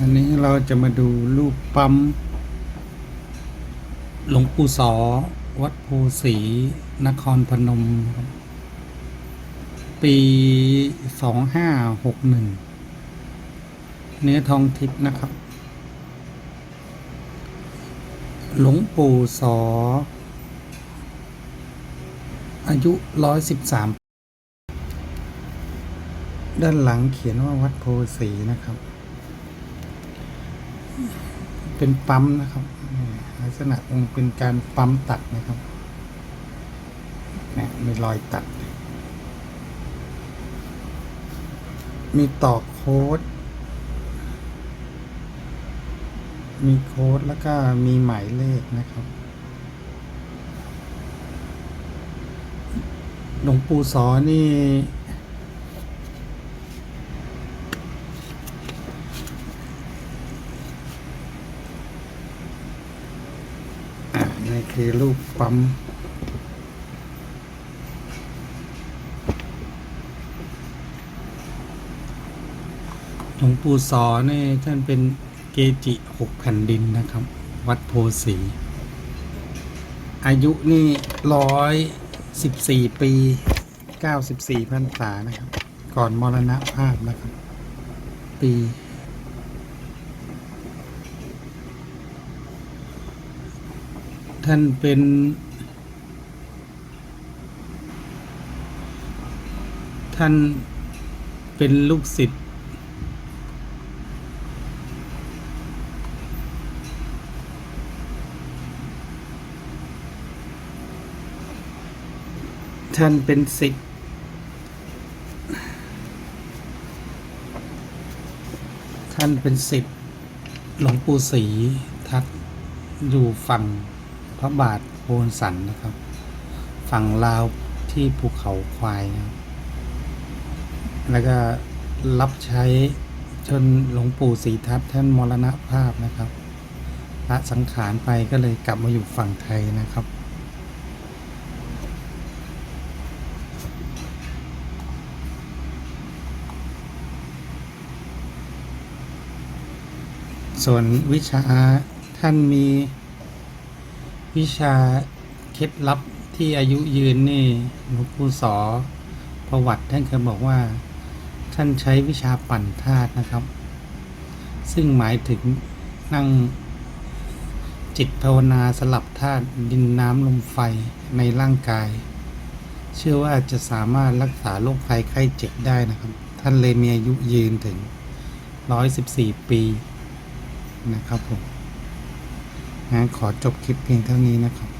อันนี้เราจะมาดูรูปปั๊มหลวงปู่สอ วัดโพสี นครพนม ปีสองห้าหกหนึ่งเนื้อทองทิพย์นะครับ หลวงปู่สอ อายุร้อยสิบสามด้านหลังเขียนว่าวัดโพสีนะครับ เป็นปั๊มนะครับลักษณะองค์เป็นการปั๊มตัดนะครับเนี่ยมีรอยตัด มีต่อโค้ด มีโค้ดแล้วก็มีหมายเลขนะครับหลวงปู่สอนี่ อ่านี่คือรูปปั๊มหลวงปู่สอนี่ท่านเป็นเกจิหกแผ่นดินนะครับ วัดโพสี อายุนี่ร้อยสิบสี่ปีเก้าสิบสี่พรรษานะครับ ก่อนมรณภาพนะครับ ปี ท่านเป็นท่านเป็นลูกศิษย์ท่านเป็นศิษย์ท่านเป็นศิษย์หลวงปู่ศรีทัดอยู่ฝั่ง พระบาทโพนสันนะครับ ฝั่งลาวที่ภูเขาควายนะครับแล้วก็รับใช้จนหลวงปู่ศรีทัตท่านมรณภาพนะครับละสังขารไปก็เลยกลับมาอยู่ฝั่งไทยนะครับส่วนวิชาท่านมี วิชาเคล็ดลับที่อายุยืนนี่หลวงปู่สอประวัติท่านเคยบอกว่า ท่านใช้วิชาปั่นธาตุนะครับ ซึ่งหมายถึงนั่งจิตภาวนาสลับธาตุดินน้ำลมไฟในร่างกาย เชื่อว่าจะสามารถรักษาโรคภัยไข้เจ็บได้นะครับ ท่านเลยมีอายุยืนถึง 114 ปีนะครับผม งั้นขอจบคลิปเพียงเท่านี้นะครับ